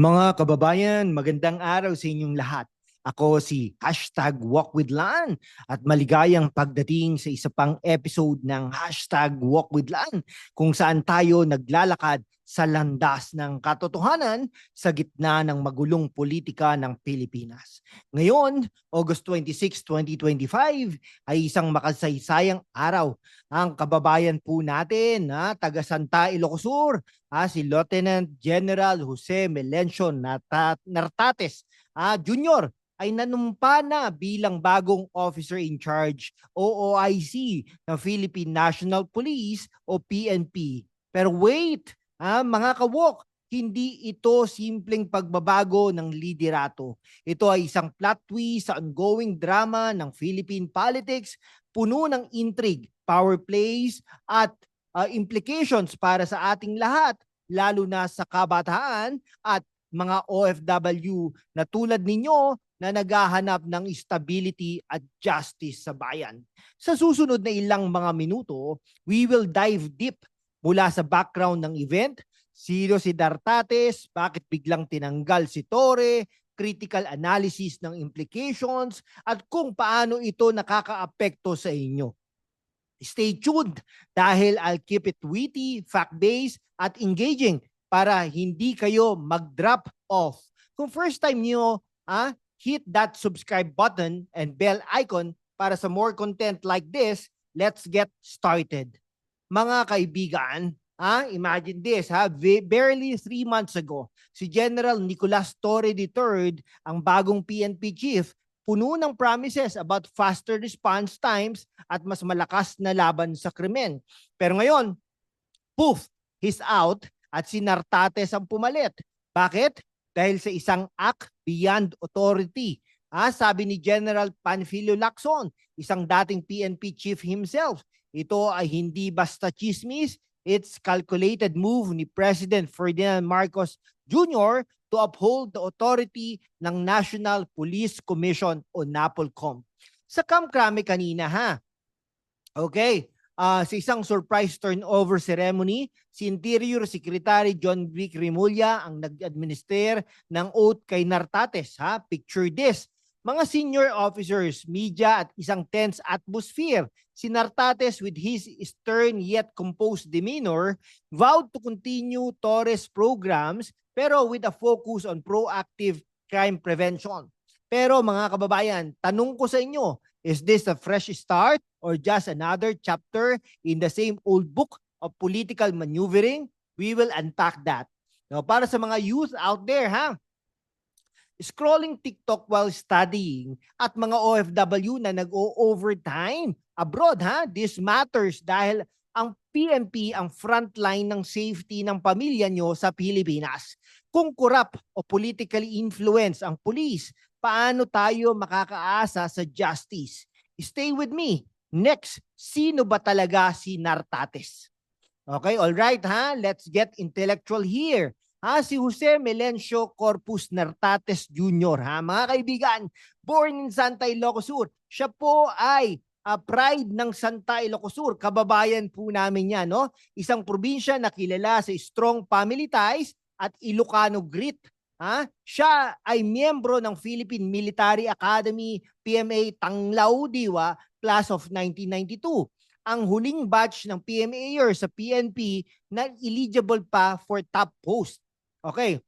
Mga kababayan, magandang araw sa inyong lahat. Ako si Hashtag Walk with Lan at maligayang pagdating sa isa pang episode ng Hashtag Walk with Lan kung saan tayo naglalakad sa landas ng katotohanan sa gitna ng magulong politika ng Pilipinas. Ngayon, August 26, 2025 ay isang makasaysayang araw. Ang kababayan po natin na taga Santa Ilocos Sur, ah, si Lieutenant General Jose Melencio Nartates ah, Jr ay nanumpa na bilang bagong officer in charge OOIC ng Philippine National Police o PNP. Pero wait, ah, mga kawok, hindi ito simpleng pagbabago ng liderato. Ito ay isang plot twist sa ongoing drama ng Philippine politics, puno ng intrigue, power plays, at ah, implications para sa ating lahat, lalo na sa kabataan at mga OFW na tulad ninyo na naghahanap ng stability at justice sa bayan. Sa susunod na ilang mga minuto, we will dive deep mula sa background ng event, sino si Dartates, bakit biglang tinanggal si Torre, critical analysis ng implications, at kung paano ito nakakaapekto sa inyo. Stay tuned dahil I'll keep it witty, fact-based, at engaging para hindi kayo mag-drop off. Kung first time nyo ah, hit that subscribe button and bell icon para sa more content like this. Let's get started. Mga kaibigan, ah, imagine this, ha? barely three months ago, si General Nicolas Torre III, ang bagong PNP chief, puno ng promises about faster response times at mas malakas na laban sa krimen. Pero ngayon, poof, he's out at si Nartates ang pumalit. Bakit? Dahil sa isang act beyond authority. Ah, sabi ni General Panfilio Lacson, isang dating PNP chief himself, ito ay hindi basta chismis, it's calculated move ni President Ferdinand Marcos Jr. to uphold the authority ng National Police Commission o NAPOLCOM. Sa kamkrame kanina ha. Okay, uh, sa isang surprise turnover ceremony, si Interior Secretary John Vic Rimulya ang nag-administer ng oath kay Nartates. Ha? Picture this. Mga senior officers, media at isang tense atmosphere, si Nartates with his stern yet composed demeanor vowed to continue Torres programs pero with a focus on proactive crime prevention. Pero mga kababayan, tanong ko sa inyo, is this a fresh start or just another chapter in the same old book of political maneuvering? We will unpack that. Now, para sa mga youth out there, ha? Scrolling TikTok while studying at mga OFW na nag-o-overtime abroad, ha? This matters dahil ang PNP ang frontline ng safety ng pamilya nyo sa Pilipinas. Kung corrupt o politically influenced ang police, paano tayo makakaasa sa justice? Stay with me. Next, sino ba talaga si Nartates? Okay, all right ha? Let's get intellectual here. Ha, si Jose Melencio Corpus Nartates Jr. Ha, mga kaibigan, born in Santa Ilocos Sur. Siya po ay uh, pride ng Santa Ilocos Sur. Kababayan po namin yan, no? Isang probinsya na kilala sa strong family ties at Ilocano grit. Ha? Siya ay miyembro ng Philippine Military Academy PMA Tanglaw Diwa class of 1992. Ang huling batch ng PMA year sa PNP na eligible pa for top post. Okay.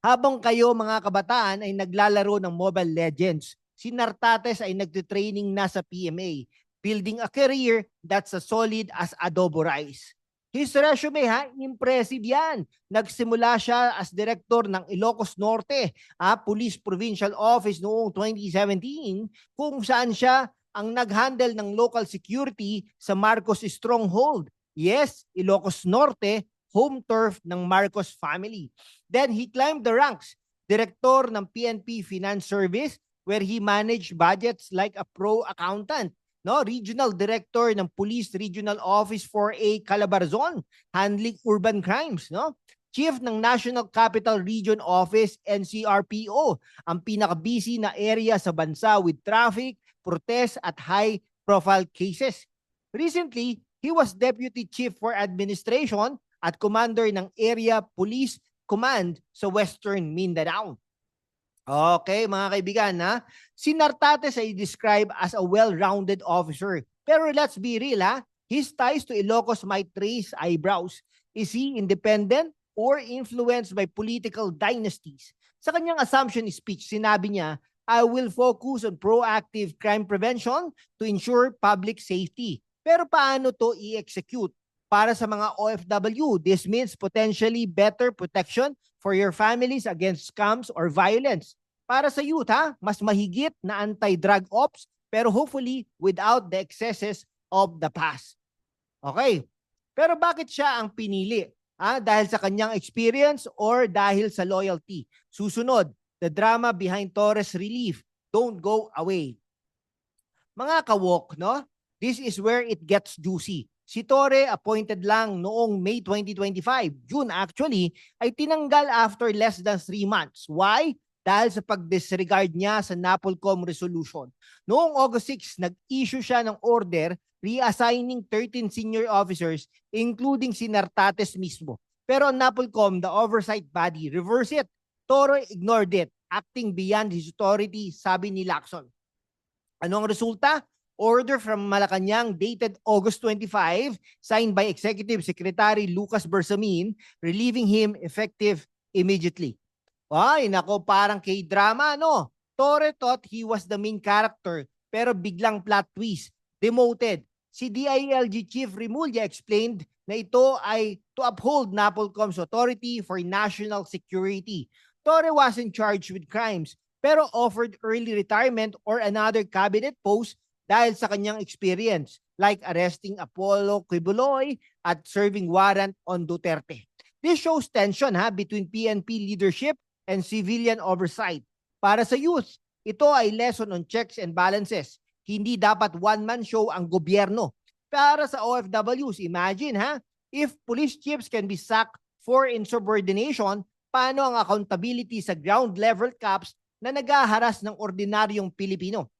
Habang kayo mga kabataan ay naglalaro ng Mobile Legends, si Nartates ay nagtitraining na sa PMA, building a career that's as solid as adobo rice. His resume ha, impressive yan. Nagsimula siya as director ng Ilocos Norte, ah, Police Provincial Office noong 2017 kung saan siya ang nag-handle ng local security sa Marcos Stronghold. Yes, Ilocos Norte, home turf ng Marcos family. Then he climbed the ranks, director ng PNP Finance Service where he managed budgets like a pro accountant no regional director ng Police Regional Office 4A Calabarzon handling urban crimes no chief ng National Capital Region Office NCRPO ang pinaka-busy na area sa bansa with traffic protest at high profile cases recently he was deputy chief for administration at commander ng area police command sa Western Mindanao. Okay, mga kaibigan, ha? Si Nartates ay described as a well-rounded officer. Pero let's be real, ha? His ties to Ilocos might raise eyebrows. Is he independent or influenced by political dynasties? Sa kanyang assumption speech, sinabi niya, I will focus on proactive crime prevention to ensure public safety. Pero paano to i-execute? Para sa mga OFW, this means potentially better protection for your families against scams or violence. Para sa youth, ha, mas mahigit na anti-drug ops, pero hopefully without the excesses of the past. Okay. Pero bakit siya ang pinili? Ah, dahil sa kanyang experience or dahil sa loyalty? Susunod, the drama behind Torres relief. Don't go away. Mga kawok, no? This is where it gets juicy. Si Torre appointed lang noong May 2025, June actually, ay tinanggal after less than 3 months. Why? Dahil sa pag-disregard niya sa NAPOLCOM resolution. Noong August 6, nag-issue siya ng order reassigning 13 senior officers including si Nartates mismo. Pero ang NAPOLCOM, the oversight body, reverse it. Torre ignored it, acting beyond his authority, sabi ni Lacson. Anong resulta? Order from Malacanang dated August 25, signed by Executive Secretary Lucas Bersamin, relieving him effective immediately. Ay, nako, parang K-drama, no? Torre thought he was the main character, pero biglang plot twist, demoted. Si DILG Chief Rimulya explained na ito ay to uphold NAPOLCOM's authority for national security. Torre wasn't charged with crimes, pero offered early retirement or another cabinet post dahil sa kanyang experience, like arresting Apollo Quibuloy at serving warrant on Duterte. This shows tension ha, between PNP leadership and civilian oversight. Para sa youth, ito ay lesson on checks and balances. Hindi dapat one-man show ang gobyerno. Para sa OFWs, imagine ha, if police chiefs can be sacked for insubordination, paano ang accountability sa ground level cops na nagaharas ng ordinaryong Pilipino?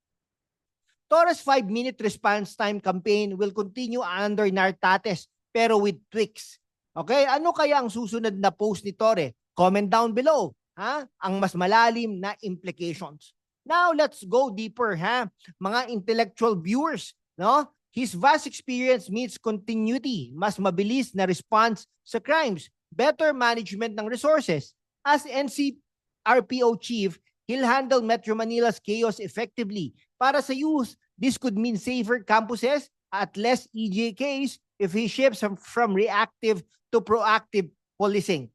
Torres 5-minute response time campaign will continue under Nartates pero with tweaks. Okay, ano kaya ang susunod na post ni Torre? Comment down below, ha? Ang mas malalim na implications. Now, let's go deeper, ha? Mga intellectual viewers, no? His vast experience meets continuity, mas mabilis na response sa crimes, better management ng resources. As NCRPO chief, he'll handle Metro Manila's chaos effectively. Para sa youth, this could mean safer campuses at less EJKs if he shifts from, reactive to proactive policing.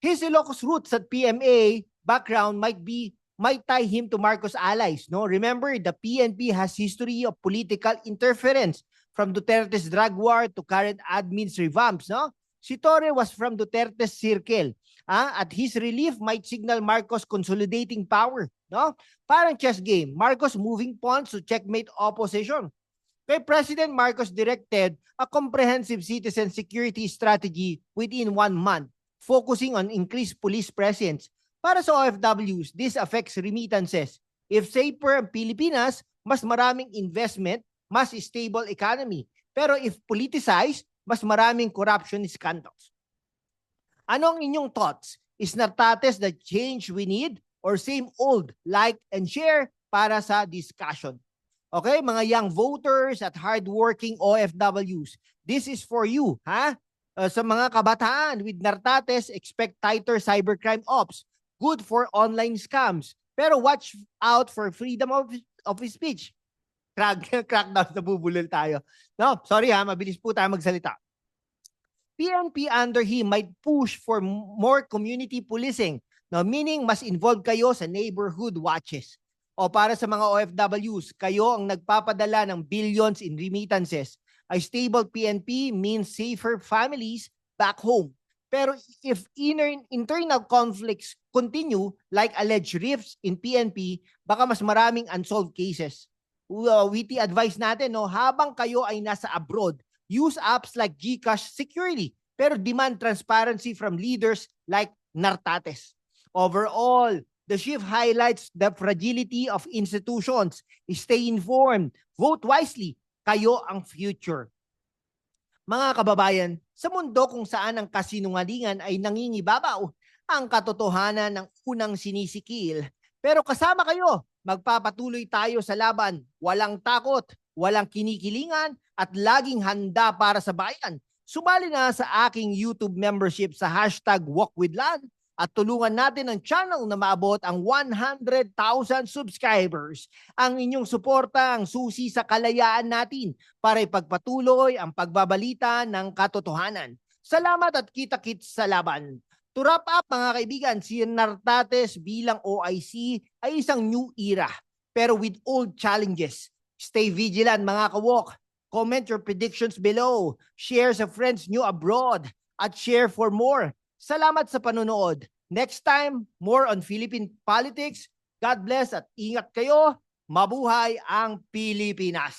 His Ilocos roots at PMA background might be might tie him to Marcos allies. No, remember the PNP has history of political interference from Duterte's drug war to current admin's revamps. No, si Torre was from Duterte's circle. Ah, at his relief might signal Marcos consolidating power. No, parang chess game. Marcos moving pawns to checkmate opposition. Kay President Marcos directed a comprehensive citizen security strategy within one month, focusing on increased police presence para sa OFWs, this affects remittances. If safer ang Pilipinas, mas maraming investment, mas stable economy. Pero if politicized, mas maraming corruption scandals. Ano ang inyong thoughts? Is Nartates the change we need or same old like and share para sa discussion? Okay, mga young voters at hardworking OFWs, this is for you, ha? Uh, sa mga kabataan with Nartates, expect tighter cybercrime ops good for online scams. Pero watch out for freedom of, of speech. Crack, crackdown na bubulol tayo. No, sorry ha, mabilis po tayo magsalita. PNP under him might push for more community policing. No, meaning mas involved kayo sa neighborhood watches. O para sa mga OFWs, kayo ang nagpapadala ng billions in remittances. A stable PNP means safer families back home. Pero if inner, internal conflicts continue like alleged rifts in PNP, baka mas maraming unsolved cases. Uh, witty advice natin, no, habang kayo ay nasa abroad, use apps like GCash securely, pero demand transparency from leaders like Nartates. Overall, the shift highlights the fragility of institutions. Stay informed, vote wisely, kayo ang future. Mga kababayan, Sa mundo kung saan ang kasinungalingan ay nangingibabaw, ang katotohanan ng unang sinisikil. Pero kasama kayo, magpapatuloy tayo sa laban. Walang takot, walang kinikilingan, at laging handa para sa bayan. Sumali na sa aking YouTube membership sa hashtag WalkWithLan at tulungan natin ang channel na maabot ang 100,000 subscribers. Ang inyong suporta ang susi sa kalayaan natin para ipagpatuloy ang pagbabalita ng katotohanan. Salamat at kita-kits sa laban. To wrap up mga kaibigan, si Nartates bilang OIC ay isang new era pero with old challenges. Stay vigilant mga kawok. Comment your predictions below. Share sa friends nyo abroad at share for more. Salamat sa panonood. Next time, more on Philippine politics. God bless at ingat kayo. Mabuhay ang Pilipinas.